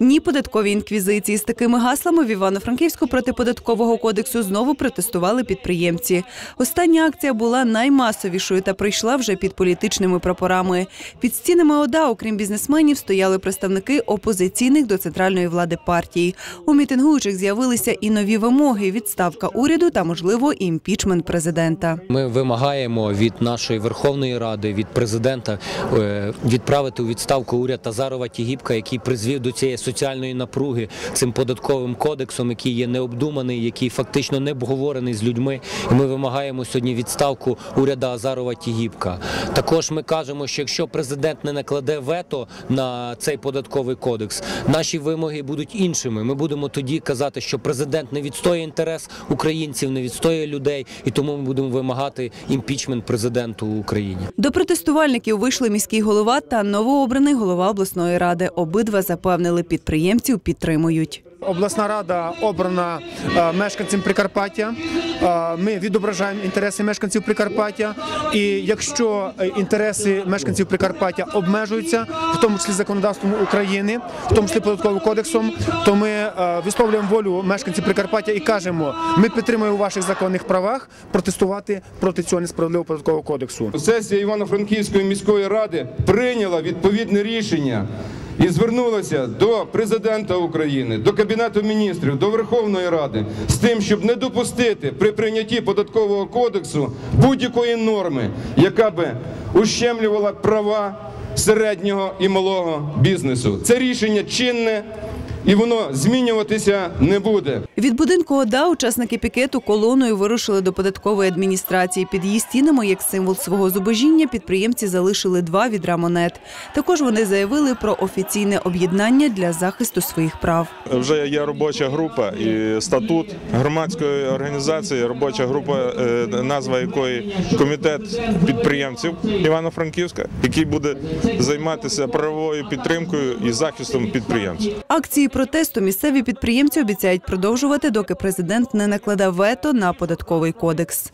Ні податковій інквізиції з такими гаслами в Івано-Франківську проти податкового кодексу знову протестували підприємці. Остання акція була наймасовішою та пройшла вже під політичними прапорами. Під стінами ОДА, окрім бізнесменів, стояли представники опозиційних до центральної влади партій. У мітингуючих з'явилися і нові вимоги: відставка уряду та, можливо, імпічмент президента. Ми вимагаємо від нашої Верховної Ради, від президента е, відправити у відставку уряд Тазарова Тігіпка, який призвів до цієї соціальної напруги цим податковим кодексом, який є необдуманий, який фактично не обговорений з людьми. І ми вимагаємо сьогодні відставку уряда Азарова Тігіпка. Також ми кажемо, що якщо президент не накладе вето на цей податковий кодекс, наші вимоги будуть іншими. Ми будемо тоді казати, що президент не відстоює інтерес українців, не відстоює людей, і тому ми будемо вимагати імпічмент президенту в Україні. До протестувальників вийшли міський голова та новообраний голова обласної ради. Обидва запевнили, підприємців підтримують. Обласна рада обрана е, мешканцем Прикарпаття. Е, Ми відображаємо інтереси мешканців Прикарпаття. І якщо е, інтереси мешканців Прикарпаття обмежуються, в тому числі законодавством України, в тому числі податковим кодексом, то ми висловлюємо волю мешканців Прикарпаття і кажемо, ми підтримуємо у ваших законних правах протестувати проти цього несправедливого податкового кодексу. Сесія Івано-Франківської міської ради прийняла відповідне рішення і звернулася до президента України, до Кабінету міністрів, до Верховної Ради з тим, щоб не допустити при прийнятті податкового кодексу будь-якої норми, яка би ущемлювала права середнього і малого бізнесу. Це рішення чинне і воно змінюватися не буде. Від будинку ОДА учасники пікету колоною вирушили до податкової адміністрації. Під її стінами, як символ свого зубожіння, підприємці залишили два відра монет. Також вони заявили про офіційне об'єднання для захисту своїх прав. Вже є робоча група і статут громадської організації, робоча група, е, назва якої комітет підприємців Івано-Франківська, який буде займатися правовою підтримкою і захистом підприємців. Акції протесту місцеві підприємці обіцяють продовжувати, доки президент не накладе вето на податковий кодекс.